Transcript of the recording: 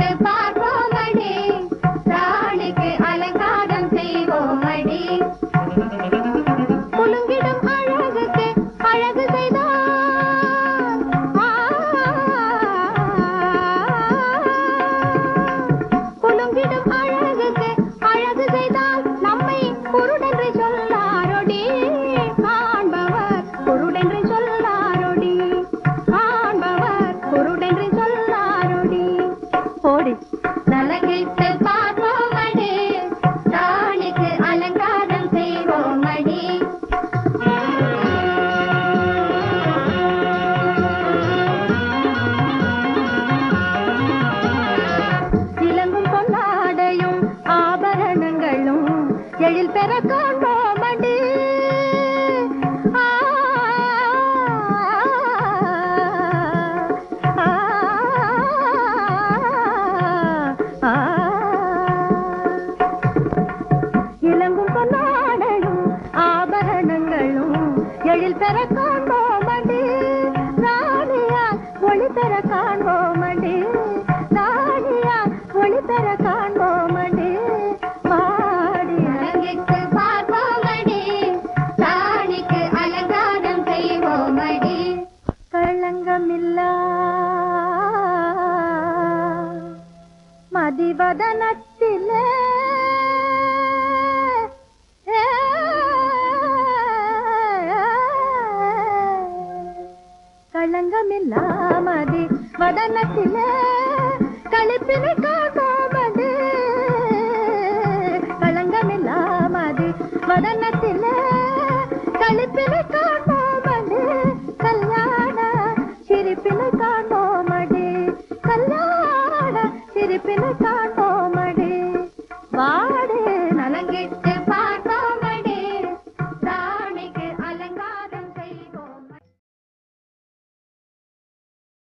Bye. எழில் பெற காண்போம் and இளங்கும் பொன்னாடலும் ஆபரணங்களும் எழில் பெற காண்போம் மனமில்ல மதிவதனத்திலே. களங்கமில்லா மதி வதனத்திலே களிப்பினை காக்கா ಕಾಣೋ ಮಡಿ ಕಲ್ಯಾಣ ತಿರುಪಿನ